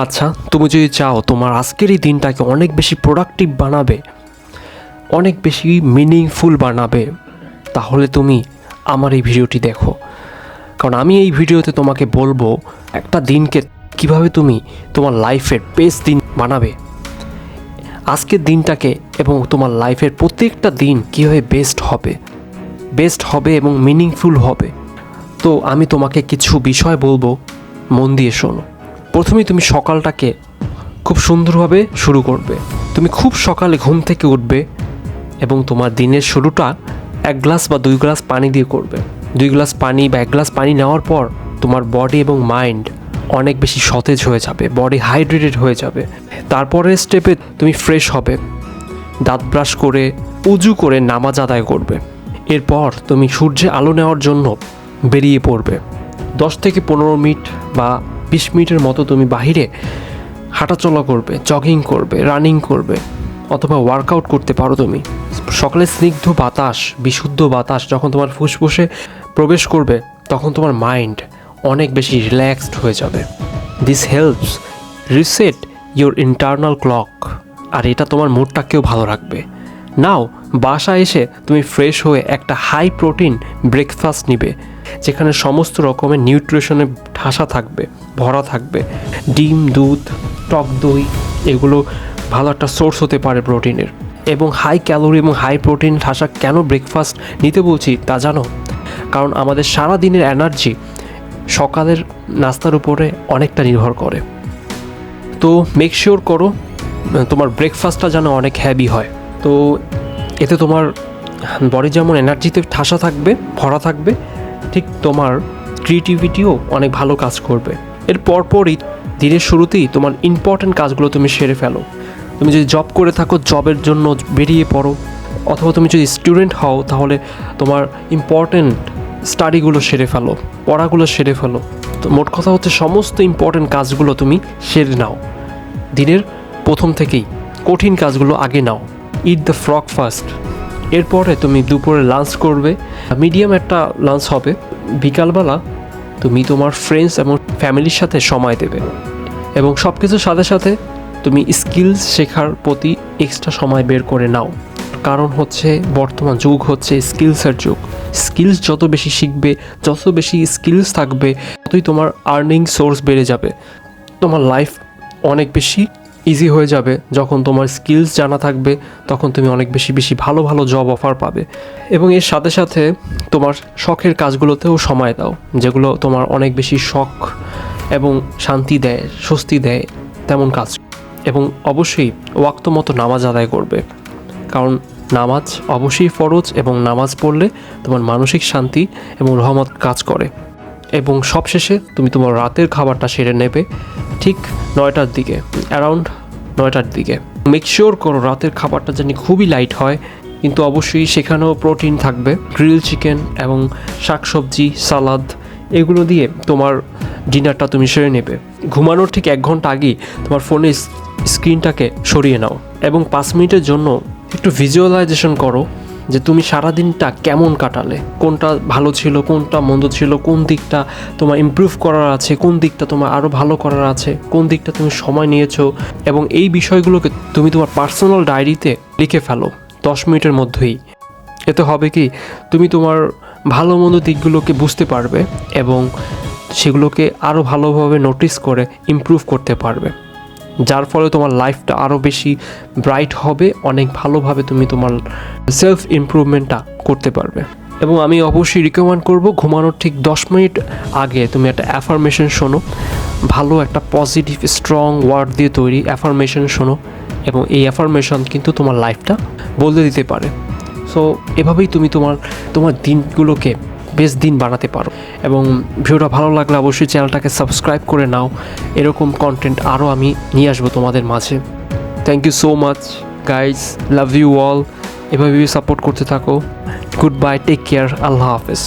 আচ্ছা তুমি যদি চাও তোমার আজকের এই দিনটাকে অনেক বেশি প্রোডাক্টিভ বানাবে, অনেক বেশি মিনিংফুল বানাবে, তাহলে তুমি আমার এই ভিডিওটি দেখো। কারণ আমি এই ভিডিওতে তোমাকে বলব, একটা দিনকে কীভাবে তুমি তোমার লাইফের বেস্ট দিন বানাবে। আজকের দিনটাকে এবং তোমার লাইফের প্রত্যেকটা দিন কীভাবে বেস্ট হবে বেস্ট হবে এবং মিনিংফুল হবে। তো আমি তোমাকে কিছু বিষয় বলব, মন দিয়ে শোনো। প্রথমেই তুমি সকালটাকে খুব সুন্দরভাবে শুরু করবে। তুমি খুব সকালে ঘুম থেকে উঠবে এবং তোমার দিনের শুরুটা এক গ্লাস বা দুই গ্লাস পানি দিয়ে করবে। দুই গ্লাস পানি বা এক গ্লাস পানি নেওয়ার পর তোমার বডি এবং মাইন্ড অনেক বেশি সতেজ হয়ে যাবে বডি হাইড্রেটেড হয়ে যাবে। তারপরের স্টেপে তুমি ফ্রেশ হবে, দাঁত ব্রাশ করে, উজু করে নামাজ আদায় করবে। এরপর তুমি সূর্যে আলো নেওয়ার জন্য বেরিয়ে পড়বে। দশ থেকে পনেরো মিনিট বা বিশ মিনিটের মতো তুমি বাহিরে হাঁটাচলা করবে জগিং করবে রানিং করবে, অথবা ওয়ার্কআউট করতে পারো তুমি। সকালে স্নিগ্ধ বাতাস, বিশুদ্ধ বাতাস যখন তোমার ফুসফুসে প্রবেশ করবে, তখন তোমার মাইন্ড অনেক বেশি রিল্যাক্সড হয়ে যাবে। This helps reset your internal clock আর এটা তোমার মুডটাকেও ভালো রাখবে। নাও বাসা এসে তুমি ফ্রেশ হয়ে একটা হাই প্রোটিন ব্রেকফাস্ট নিবে। যেখানে সমস্ত রকমের নিউট্রিশনে ঠাসা থাকবে, ভরা থাকবে। ডিম, দুধ, টক দই, এগুলো ভালো একটা সোর্স হতে পারে প্রোটিনের। এবং হাই ক্যালোরি এবং হাই প্রোটিন ঠাসা কেন ব্রেকফাস্ট নিতে বলছি তা জানো? কারণ আমাদের সারা দিনের এনার্জি সকালের নাস্তার উপরে অনেকটা নির্ভর করে। তো মেক শিওর করো, তোমার ব্রেকফাস্টটা যেন অনেক হ্যাভি হয়। তো এতে তোমার বডি যেমন এনার্জিতে ঠাসা থাকবে, ভরা থাকবে ঠিক তোমার ক্রিয়েটিভিটিও অনেক ভালো কাজ করবে। এর পরপরই দিনের শুরুতেই তোমার ইম্পর্ট্যান্ট কাজগুলো তুমি সেরে ফেলো। তুমি যদি জব করে থাকো জবের জন্য বেরিয়ে পড়ো, অথবা তুমি যদি স্টুডেন্ট হও, তাহলে তোমার ইম্পর্ট্যান্ট স্টাডিগুলো সেরে ফেলো, পড়াগুলো সেরে ফেলো। তো মোট কথা হচ্ছে সমস্ত ইম্পর্ট্যান্ট কাজগুলো তুমি সেরে নাও। দিনের প্রথম থেকেই কঠিন কাজগুলো আগে নাও। ইট দ্য ফ্রক ফার্স্ট এরপরে তুমি দুপুরে লাঞ্চ করবে। মিডিয়াম একটা লাঞ্চ হবে। বিকালবেলা তুমি তোমার ফ্রেন্ডস এবং ফ্যামিলির সাথে সময় দেবে। এবং সব কিছুর সাথে সাথে তুমি স্কিলস শেখার প্রতি এক্সট্রা সময় বের করে নাও। কারণ হচ্ছে, বর্তমান যুগ হচ্ছে স্কিলসের যুগ। স্কিলস যত বেশি শিখবে, যত বেশি স্কিলস থাকবে, ততই তোমার আর্নিং সোর্স বেড়ে যাবে। তোমার লাইফ অনেক বেশি ইজি হয়ে যাবে। যখন তোমার স্কিলস জানা থাকবে, তখন তুমি অনেক বেশি বেশি ভালো ভালো জব অফার পাবে। এবং এর সাথে সাথে তোমার শখের কাজগুলোতেও সময় দাও, যেগুলো তোমার অনেক বেশি শখ এবং শান্তি দেয়, স্বস্তি দেয়, তেমন কাজ। এবং অবশ্যই ওয়াক্ত মতো নামাজ আদায় করবে। কারণ নামাজ অবশ্যই ফরজ এবং নামাজ পড়লে তোমার মানসিক শান্তি এবং রহমত কাজ করে। এবং সবশেষে তুমি তোমার রাতের খাবারটা সেরে নেবে ঠিক নয়টার দিকে অ্যারাউন্ড নয়টার দিকে। মেক শিওর করো রাতের খাবারটা জানি খুবই লাইট হয়, কিন্তু অবশ্যই সেখানেও প্রোটিন থাকবে গ্রিল চিকেন এবং শাকসবজি সালাদ এগুলো দিয়ে তোমার ডিনারটা তুমি সেরে নেবে। ঘুমানোর ঠিক এক ঘণ্টা আগেই তোমার ফোনের স্ক্রিনটাকে সরিয়ে নাও এবং পাঁচ মিনিটের জন্য একটু ভিজুয়ালাইজেশন করো। যে তুমি সারা দিনটা কেমন কাটালে? কোনটা ভালো ছিল, কোনটা মন্দ ছিল, কোন দিকটা তোমার ইমপ্রুভ করার আছে, কোন দিকটা তোমার আরও ভালো করার আছে, কোন দিকটা তুমি সময় নিয়েছো এবং এই বিষয়গুলোকে তুমি তোমার পার্সোনাল ডায়েরিতে লিখে ফেলো দশ মিনিটের মধ্যেই। এতে হবে কি, তুমি তোমার ভালো মন্দ দিকগুলোকে বুঝতে পারবে এবং সেগুলোকে আরও ভালোভাবে নোটিস করে ইমপ্রুভ করতে পারবে। যার ফলে তোমার লাইফটা আরও বেশি ব্রাইট হবে, অনেক ভালোভাবে তুমি তোমার সেলফ ইমপ্রুভমেন্টটা করতে পারবে। এবং আমি অবশ্যই রিকমেন্ড করব, ঘুমানোর ঠিক দশ মিনিট আগে তুমি একটা অ্যাফার্মেশন শোনো। ভালো একটা পজিটিভ স্ট্রং ওয়ার্ড দিয়ে তৈরি অ্যাফার্মেশন শোনো এবং এই অ্যাফার্মেশন কিন্তু তোমার লাইফটা বদলে দিতে পারে। সো এভাবেই তুমি তোমার তোমার দিনগুলোকে বেশ দিন বানাতে পারো। এবং ভিডিওটা ভালো লাগলে অবশ্যই চ্যানেলটাকে সাবস্ক্রাইব করে নাও। এরকম কন্টেন্ট আরও আমি নিয়ে আসব তোমাদের মাঝে। Thank you so much guys love you all এভাবেই সাপোর্ট করতে থাকো। গুড বাই টেক কেয়ার আল্লাহ হাফেজ।